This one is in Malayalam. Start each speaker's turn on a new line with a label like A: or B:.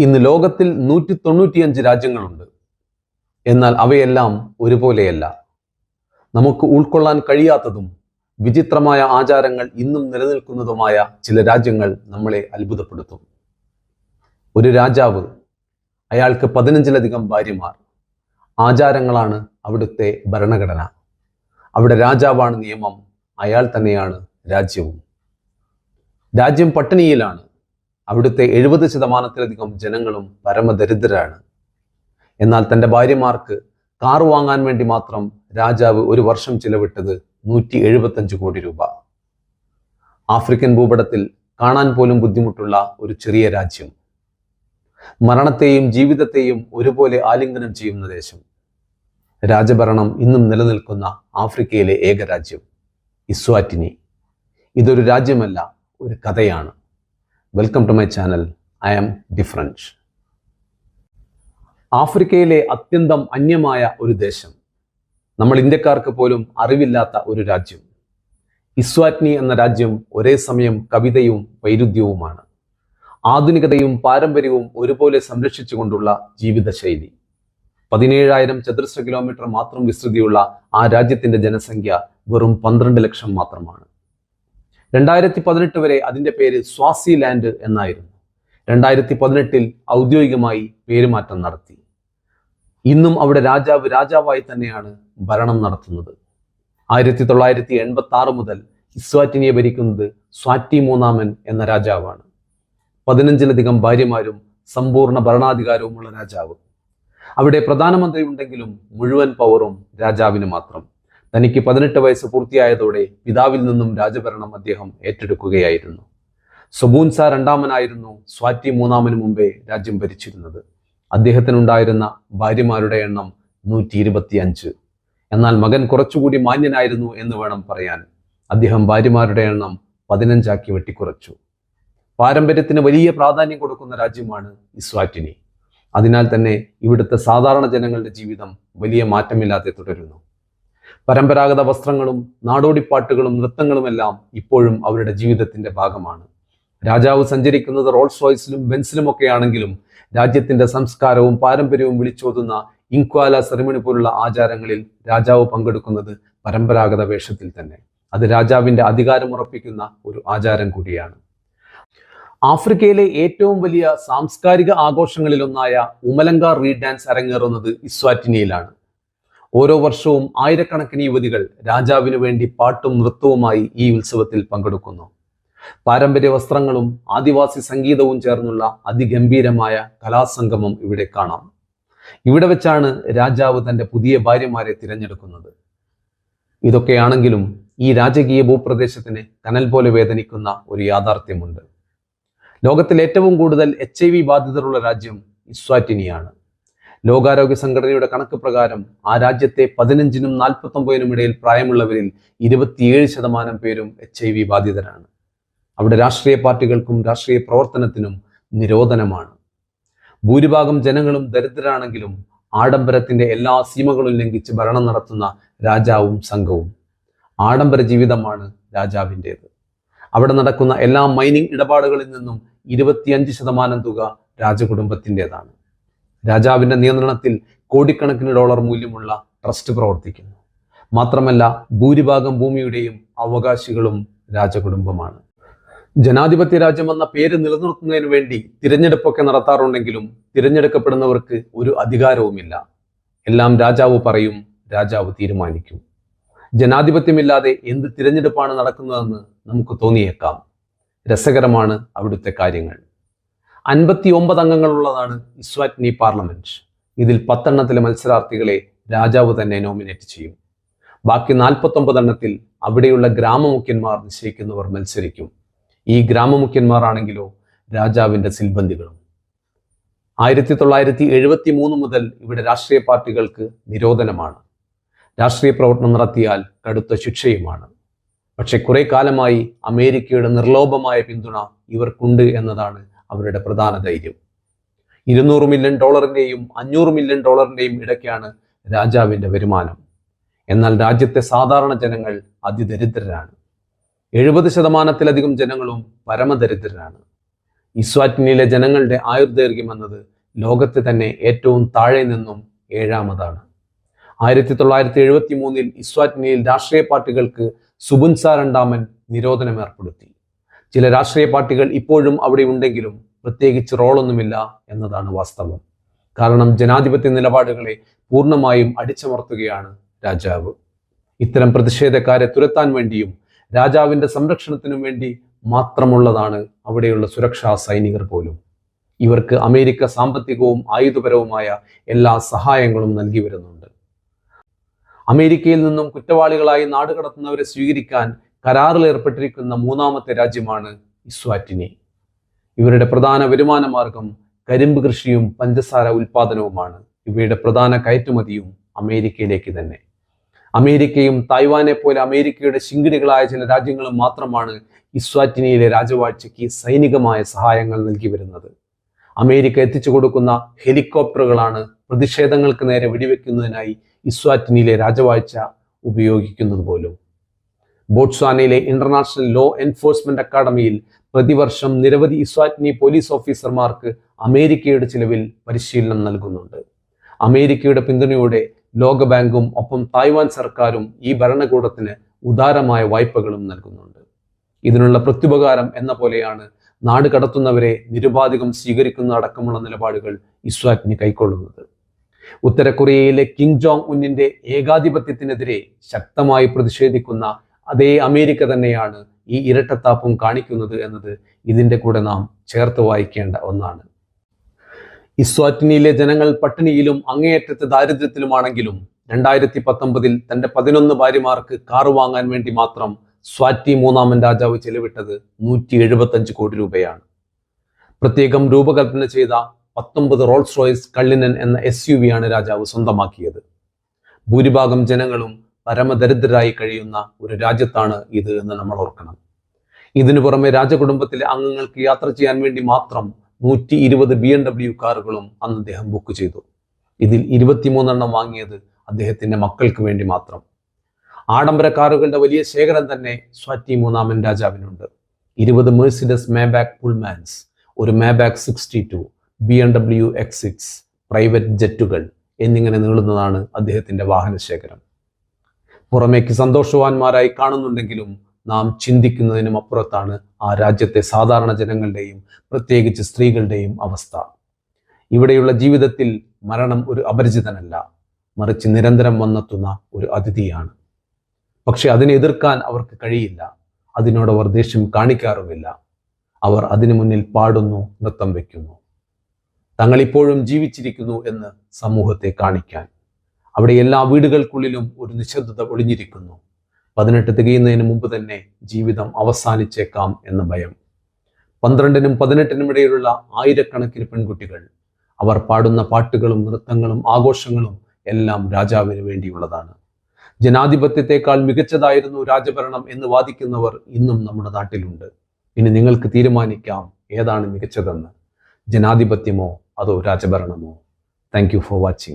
A: ഇന്ന് ലോകത്തിൽ നൂറ്റി തൊണ്ണൂറ്റിയഞ്ച് രാജ്യങ്ങളുണ്ട്. എന്നാൽ അവയെല്ലാം ഒരുപോലെയല്ല. നമുക്ക് ഉൾക്കൊള്ളാൻ കഴിയാത്തതും വിചിത്രമായ ആചാരങ്ങൾ ഇന്നും നിലനിൽക്കുന്നതുമായ ചില രാജ്യങ്ങൾ നമ്മളെ അത്ഭുതപ്പെടുത്തും. ഒരു രാജാവ് അയാൾക്ക് പതിനഞ്ചിലധികം ഭാര്യമാർ. ആചാരങ്ങളാണ് അവിടുത്തെ ഭരണഘടന. അവിടെ രാജാവാണ് നിയമം അയാൾ തന്നെയാണ് രാജ്യവും. രാജ്യം പട്ടിണിയിലാണ്. അവിടുത്തെ എഴുപത് ശതമാനത്തിലധികം ജനങ്ങളും പരമദരിദ്രരാണ്. എന്നാൽ തന്റെ ഭാര്യമാർക്ക് കാർ വാങ്ങാൻ വേണ്ടി മാത്രം രാജാവ് ഒരു വർഷം ചിലവിട്ടത് നൂറ്റി എഴുപത്തഞ്ച് കോടി രൂപ. ആഫ്രിക്കൻ ഭൂപടത്തിൽ കാണാൻ പോലും ബുദ്ധിമുട്ടുള്ള ഒരു ചെറിയ രാജ്യം. മരണത്തെയും ജീവിതത്തെയും ഒരുപോലെ ആലിംഗനം ചെയ്യുന്ന ദേശം. രാജഭരണം ഇന്നും നിലനിൽക്കുന്ന ആഫ്രിക്കയിലെ ഏക രാജ്യം ഇസ്വാറ്റിനി. ഇതൊരു രാജ്യമല്ല ഒരു കഥയാണ്. Welcome to my channel I am different ആഫ്രിക്കയിലെ അത്യന്തം അന്യമായ ഒരു ദേശം. നമ്മൾ ഇന്ത്യക്കാർക്ക് പോലും അറിവില്ലാത്ത ഒരു രാജ്യം. ഇസ്വാറ്റ്നി എന്ന രാജ്യം ഒരേ സമയം കവിതയും വൈരുദ്ധ്യവുമാണ്. ആധുനികതയും പാരമ്പര്യവും ഒരുപോലെ സംരക്ഷിച്ചുകൊണ്ടുള്ള ജീവിതശൈലി. പതിനേഴായിരം ചതുരശ്ര കിലോമീറ്റർ മാത്രം വിസ്തൃതിയുള്ള ആ രാജ്യത്തിന്റെ ജനസംഖ്യ വെറും പന്ത്രണ്ട് ലക്ഷം മാത്രമാണ്. രണ്ടായിരത്തി പതിനെട്ട് വരെ അതിന്റെ പേര് സ്വാസി ലാൻഡ് എന്നായിരുന്നു. രണ്ടായിരത്തി പതിനെട്ടിൽ ഔദ്യോഗികമായി പേരുമാറ്റം നടത്തി. ഇന്നും അവിടെ രാജാവ് രാജാവായി തന്നെയാണ് ഭരണം നടത്തുന്നത്. ആയിരത്തി തൊള്ളായിരത്തി എൺപത്തി ആറ് മുതൽ ഇസ്വാറ്റിനിയെ ഭരിക്കുന്നത് സ്വാറ്റി മൂന്നാമൻ എന്ന രാജാവാണ്. പതിനഞ്ചിലധികം ഭാര്യമാരും സമ്പൂർണ ഭരണാധികാരവുമുള്ള രാജാവ്. അവിടെ പ്രധാനമന്ത്രി ഉണ്ടെങ്കിലും മുഴുവൻ പവറും രാജാവിന് മാത്രം. തനിക്ക് പതിനെട്ട് വയസ്സ് പൂർത്തിയായതോടെ പിതാവിൽ നിന്നും രാജഭരണം അദ്ദേഹം ഏറ്റെടുക്കുകയായിരുന്നു. സൊബൂൻസ രണ്ടാമനായിരുന്നു സ്വാറ്റി മൂന്നാമന് മുമ്പേ രാജ്യം ഭരിച്ചിരുന്നത്. അദ്ദേഹത്തിനുണ്ടായിരുന്ന ഭാര്യമാരുടെ എണ്ണം നൂറ്റി ഇരുപത്തി അഞ്ച് എന്നാൽ മകൻ കുറച്ചുകൂടി മാന്യനായിരുന്നു എന്ന് വേണം പറയാൻ. അദ്ദേഹം ഭാര്യമാരുടെ എണ്ണം പതിനഞ്ചാക്കി വെട്ടിക്കുറച്ചു. പാരമ്പര്യത്തിന് വലിയ പ്രാധാന്യം കൊടുക്കുന്ന രാജ്യമാണ് ഇസ്വാറ്റിനി അതിനാൽ തന്നെ ഇവിടുത്തെ സാധാരണ ജനങ്ങളുടെ ജീവിതം വലിയ മാറ്റമില്ലാതെ തുടരുന്നു. പരമ്പരാഗത വസ്ത്രങ്ങളും നാടോടിപ്പാട്ടുകളും നൃത്തങ്ങളുമെല്ലാം ഇപ്പോഴും അവരുടെ ജീവിതത്തിന്റെ ഭാഗമാണ്. രാജാവ് സഞ്ചരിക്കുന്നത് റോൾസ് റോയ്സിലും ബെൻസിലും ഒക്കെ ആണെങ്കിലും രാജ്യത്തിന്റെ സംസ്കാരവും പാരമ്പര്യവും വിളിച്ചോതുന്ന ഇൻക്വാല സെറിമണി പോലുള്ള ആചാരങ്ങളിൽ രാജാവ് പങ്കെടുക്കുന്നത് പരമ്പരാഗത വേഷത്തിൽ തന്നെ. അത് രാജാവിന്റെ അധികാരം ഉറപ്പിക്കുന്ന ഒരു ആചാരം കൂടിയാണ്. ആഫ്രിക്കയിലെ ഏറ്റവും വലിയ സാംസ്കാരിക ആഘോഷങ്ങളിലൊന്നായ ഉമലങ്ക റീ ഡാൻസ് അരങ്ങേറുന്നത് ഇസ്വാറ്റിനിയിലാണ്. ഓരോ വർഷവും ആയിരക്കണക്കിന് യുവതികൾ രാജാവിനു വേണ്ടി പാട്ടും നൃത്തവുമായി ഈ ഉത്സവത്തിൽ പങ്കെടുക്കുന്നു. പാരമ്പര്യ വസ്ത്രങ്ങളും ആദിവാസി സംഗീതവും ചേർന്നുള്ള അതിഗംഭീരമായ കലാസംഗമം ഇവിടെ കാണാം. ഇവിടെ വെച്ചാണ് രാജാവ് തന്റെ പുതിയ ഭാര്യമാരെ തിരഞ്ഞെടുക്കുന്നത്. ഇതൊക്കെയാണെങ്കിലും ഈ രാജകീയ ഭൂപ്രദേശത്തിന് കനൽ പോലെ വേദനിക്കുന്ന ഒരു യാഥാർത്ഥ്യമുണ്ട്. ലോകത്തിൽ ഏറ്റവും കൂടുതൽ എച്ച് ഐ വി ബാധിതരുള്ള രാജ്യം ഇസ്വാറ്റിനിയാണ്. ലോകാരോഗ്യ സംഘടനയുടെ കണക്ക് പ്രകാരം ആ രാജ്യത്തെ പതിനഞ്ചിനും നാൽപ്പത്തൊമ്പതിനും ഇടയിൽ പ്രായമുള്ളവരിൽ ഇരുപത്തിയേഴ് ശതമാനം പേരും എച്ച് ഐ വി ബാധിതരാണ്. അവിടെ രാഷ്ട്രീയ പാർട്ടികൾക്കും രാഷ്ട്രീയ പ്രവർത്തനത്തിനും നിരോധനമാണ്. ഭൂരിഭാഗം ജനങ്ങളും ദരിദ്രരാണെങ്കിലും ആഡംബരത്തിന്റെ എല്ലാ സീമകളും ലംഘിച്ച് ഭരണം നടത്തുന്ന രാജാവും സംഘവും ആഡംബര ജീവിതമാണ് രാജാവിന്റേത്. അവിടെ നടക്കുന്ന എല്ലാ മൈനിങ് ഇടപാടുകളിൽ നിന്നും ഇരുപത്തിയഞ്ച് ശതമാനം തുക രാജകുടുംബത്തിന്റെതാണ്. രാജാവിന്റെ നിയന്ത്രണത്തിൽ കോടിക്കണക്കിന് ഡോളർ മൂല്യമുള്ള ട്രസ്റ്റ് പ്രവർത്തിക്കുന്നു. മാത്രമല്ല ഭൂരിഭാഗം ഭൂമിയുടെയും അവകാശികളും രാജകുടുംബമാണ്. ജനാധിപത്യ രാജ്യം എന്ന പേര് നിലനിർത്തുന്നതിന് വേണ്ടി തിരഞ്ഞെടുപ്പൊക്കെ നടത്താറുണ്ടെങ്കിലും തിരഞ്ഞെടുക്കപ്പെടുന്നവർക്ക് ഒരു അധികാരവുമില്ല. എല്ലാം രാജാവ് പറയും രാജാവ് തീരുമാനിക്കും. ജനാധിപത്യമില്ലാതെ എന്ത് തിരഞ്ഞെടുപ്പാണ് നടക്കുന്നതെന്ന് നമുക്ക് തോന്നിയേക്കാം. രസകരമാണ് അവിടുത്തെ കാര്യങ്ങൾ. അൻപത്തി ഒമ്പത് അംഗങ്ങളുള്ളതാണ് ഇസ്വാറ്റ്നി പാർലമെന്റ്. ഇതിൽ പത്തെണ്ണത്തിലെ മത്സരാർത്ഥികളെ രാജാവ് തന്നെ നോമിനേറ്റ് ചെയ്യും. ബാക്കി നാൽപ്പത്തൊമ്പത് എണ്ണത്തിൽ അവിടെയുള്ള ഗ്രാമമുഖ്യന്മാർ നിശ്ചയിക്കുന്നവർ മത്സരിക്കും. ഈ ഗ്രാമമുഖ്യന്മാർ ആണെങ്കിലോ രാജാവിന്റെ സിൽബന്ധികളും. ആയിരത്തി തൊള്ളായിരത്തി എഴുപത്തി മൂന്ന് മുതൽ ഇവിടെ രാഷ്ട്രീയ പാർട്ടികൾക്ക് നിരോധനമാണ്. രാഷ്ട്രീയ പ്രവർത്തനം നടത്തിയാൽ കടുത്ത ശിക്ഷയുമാണ്. പക്ഷെ കുറെ കാലമായി അമേരിക്കയുടെ നിർലോഭമായ പിന്തുണ ഇവർക്കുണ്ട് എന്നതാണ് അവരുടെ പ്രധാന ധൈര്യം. ഇരുന്നൂറ് മില്യൺ ഡോളറിന്റെയും അഞ്ഞൂറ് മില്യൺ ഡോളറിന്റെയും ഇടയ്ക്കാണ് രാജാവിന്റെ വരുമാനം. എന്നാൽ രാജ്യത്തെ സാധാരണ ജനങ്ങൾ അതിദരിദ്രരാണ്. എഴുപത് ശതമാനത്തിലധികം ജനങ്ങളും പരമദരിദ്രരാണ്. ഇസ്വാറ്റിനിലെ ജനങ്ങളുടെ ആയുർദൈർഘ്യം എന്നത് ലോകത്തെ തന്നെ ഏറ്റവും താഴെ നിന്നും ഏഴാമതാണ്. ആയിരത്തി തൊള്ളായിരത്തി എഴുപത്തി മൂന്നിൽ ഇസ്വാറ്റിനിയിൽ രാഷ്ട്രീയ പാർട്ടികൾക്ക് സുബുൻസ രണ്ടാമൻ നിരോധനം ഏർപ്പെടുത്തി. ചില രാഷ്ട്രീയ പാർട്ടികൾ ഇപ്പോഴും അവിടെ ഉണ്ടെങ്കിലും പ്രത്യേകിച്ച് റോളൊന്നുമില്ല എന്നതാണ് വാസ്തവം. കാരണം ജനാധിപത്യ നിലപാടുകളെ പൂർണമായും അടിച്ചമർത്തുകയാണ് രാജാവ്. ഇത്തരം പ്രതിഷേധക്കാരെ തുരത്താൻ വേണ്ടിയും രാജാവിന്റെ സംരക്ഷണത്തിനും വേണ്ടി മാത്രമുള്ളതാണ് അവിടെയുള്ള സുരക്ഷാ സൈനികർ പോലും. ഇവർക്ക് അമേരിക്ക സാമ്പത്തികവും ആയുധപരവുമായ എല്ലാ സഹായങ്ങളും നൽകി വരുന്നുണ്ട്. അമേരിക്കയിൽ നിന്നും കുറ്റവാളികളായി നാടുകടത്തുന്നവരെ സ്വീകരിക്കാൻ കരാറിൽ ഏർപ്പെട്ടിരിക്കുന്ന മൂന്നാമത്തെ രാജ്യമാണ് ഇസ്വാറ്റിനി. ഇവരുടെ പ്രധാന വരുമാന മാർഗം കരിമ്പ് കൃഷിയും പഞ്ചസാര ഉൽപാദനവുമാണ്. ഇവയുടെ പ്രധാന കയറ്റുമതിയും അമേരിക്കയിലേക്ക് തന്നെ. അമേരിക്കയും തായ്വാനെ പോലെ അമേരിക്കയുടെ ശിങ്കിടികളായ ചില രാജ്യങ്ങളും മാത്രമാണ് ഇസ്വാറ്റിനിയിലെ രാജവാഴ്ചയ്ക്ക് സൈനികമായ സഹായങ്ങൾ നൽകി വരുന്നത്. അമേരിക്ക എത്തിച്ചു കൊടുക്കുന്ന ഹെലികോപ്റ്ററുകളാണ് പ്രതിഷേധങ്ങൾക്ക് നേരെ വെടിവെക്കുന്നതിനായി ഇസ്വാറ്റിനിയിലെ രാജവാഴ്ച ഉപയോഗിക്കുന്നത് പോലും ബോട്സ്വാനയിലെ ഇന്റർനാഷണൽ ലോ എൻഫോഴ്സ്മെന്റ് അക്കാദമിയിൽ പ്രതിവർഷം നിരവധി ഇസ്വാറ്റ്നി പോലീസ് ഓഫീസർമാർക്ക് അമേരിക്കയുടെ ചിലവിൽ പരിശീലനം നൽകുന്നുണ്ട്. അമേരിക്കയുടെ പിന്തുണയോടെ ലോകബാങ്കും ഒപ്പം തായ്വാൻ സർക്കാരും ഈ ഭരണകൂടത്തിന് ഉദാരമായ വായ്പകളും നൽകുന്നുണ്ട്. ഇതിനുള്ള പ്രത്യുപകാരം എന്ന പോലെയാണ് നാട് കടത്തുന്നവരെ നിരുപാധികം സ്വീകരിക്കുന്ന അടക്കമുള്ള നിലപാടുകൾ ഇസ്വാറ്റിനി കൈക്കൊള്ളുന്നത്. ഉത്തര കൊറിയയിലെ കിങ് ജോങ് ഉന്നിന്റെ ഏകാധിപത്യത്തിനെതിരെ ശക്തമായി പ്രതിഷേധിക്കുന്ന അതേ അമേരിക്ക തന്നെയാണ് ഈ ഇരട്ടത്താപ്പും കാണിക്കുന്നത് എന്നത് ഇതിന്റെ കൂടെ നാം ചേർത്ത് വായിക്കേണ്ട ഒന്നാണ്. ഇസ്വാറ്റിനിയിലെ ജനങ്ങൾ പട്ടിണിയിലും അങ്ങേയറ്റത്തെ ദാരിദ്ര്യത്തിലുമാണെങ്കിലും രണ്ടായിരത്തി പത്തൊമ്പതിൽ തന്റെ പതിനൊന്ന് ഭാര്യമാർക്ക് കാറ് വാങ്ങാൻ വേണ്ടി മാത്രം സ്വാറ്റി മൂന്നാമൻ രാജാവ് ചെലവിട്ടത് നൂറ്റി എഴുപത്തഞ്ച് കോടി രൂപയാണ്. പ്രത്യേകം രൂപകൽപ്പന ചെയ്ത പത്തൊമ്പത് റോൾസ് റോയ്സ് കള്ളിനൻ എന്ന എസ് യു ആണ് രാജാവ് സ്വന്തമാക്കിയത്. ഭൂരിഭാഗം ജനങ്ങളും പരമദരിദ്രരായി കഴിയുന്ന ഒരു രാജ്യത്താണ് ഇത് എന്ന് നമ്മൾ ഓർക്കണം. ഇതിനു പുറമെ രാജകുടുംബത്തിലെ അംഗങ്ങൾക്ക് യാത്ര ചെയ്യാൻ വേണ്ടി മാത്രം നൂറ്റി ഇരുപത് ബി എം ഡബ്ല്യു കാറുകളും അന്ന് അദ്ദേഹം ബുക്ക് ചെയ്തു. ഇതിൽ ഇരുപത്തിമൂന്നെണ്ണം വാങ്ങിയത് അദ്ദേഹത്തിന്റെ മക്കൾക്ക് വേണ്ടി മാത്രം. ആഡംബര കാറുകളുടെ വലിയ ശേഖരം തന്നെ സ്വാറ്റി മൂന്നാമൻ രാജാവിനുണ്ട്. ഇരുപത് മേഴ്സിഡസ് മേബാക്ക് പുൾമാൻസ് ഒരു Maybach sixty two B M W X six private ജെറ്റുകൾ എന്നിങ്ങനെ നീളുന്നതാണ് അദ്ദേഹത്തിന്റെ വാഹന ശേഖരം പുറമേക്ക് സന്തോഷവാന്മാരായി കാണുന്നുണ്ടെങ്കിലും നാം ചിന്തിക്കുന്നതിനും അപ്പുറത്താണ് ആ രാജ്യത്തെ സാധാരണ ജനങ്ങളുടെയും പ്രത്യേകിച്ച് സ്ത്രീകളുടെയും അവസ്ഥ. ഇവിടെയുള്ള ജീവിതത്തിൽ മരണം ഒരു അപരിചിതനല്ല മറിച്ച് നിരന്തരം വന്നെത്തുന്ന ഒരു അതിഥിയാണ്. പക്ഷെ അതിനെ എതിർക്കാൻ അവർക്ക് കഴിയില്ല അതിനോട് അവർ ദേഷ്യം കാണിക്കാറുമില്ല അവർ അതിനു മുന്നിൽ പാടുന്നു നൃത്തം വയ്ക്കുന്നു തങ്ങളിപ്പോഴും ജീവിച്ചിരിക്കുന്നു എന്ന് സമൂഹത്തെ കാണിക്കാൻ. അവിടെ എല്ലാ വീടുകൾക്കുള്ളിലും ഒരു നിശബ്ദത ഒളിഞ്ഞിരിക്കുന്നു. പതിനെട്ട് തികയുന്നതിന് മുമ്പ് തന്നെ ജീവിതം അവസാനിച്ചേക്കാം എന്ന ഭയം. പന്ത്രണ്ടിനും പതിനെട്ടിനും ഇടയിലുള്ള ആയിരക്കണക്കിന് പെൺകുട്ടികൾ അവർ പാടുന്ന പാട്ടുകളും നൃത്തങ്ങളും ആഘോഷങ്ങളും എല്ലാം രാജാവിന് വേണ്ടിയുള്ളതാണ്. ജനാധിപത്യത്തെക്കാൾ മികച്ചതായിരുന്നു രാജഭരണം എന്ന് വാദിക്കുന്നവർ ഇന്നും നമ്മുടെ നാട്ടിലുണ്ട്. ഇനി നിങ്ങൾക്ക് തീരുമാനിക്കാം ഏതാണ് മികച്ചതെന്ന്. ജനാധിപത്യമോ അതോ രാജഭരണമോ? Thank for watching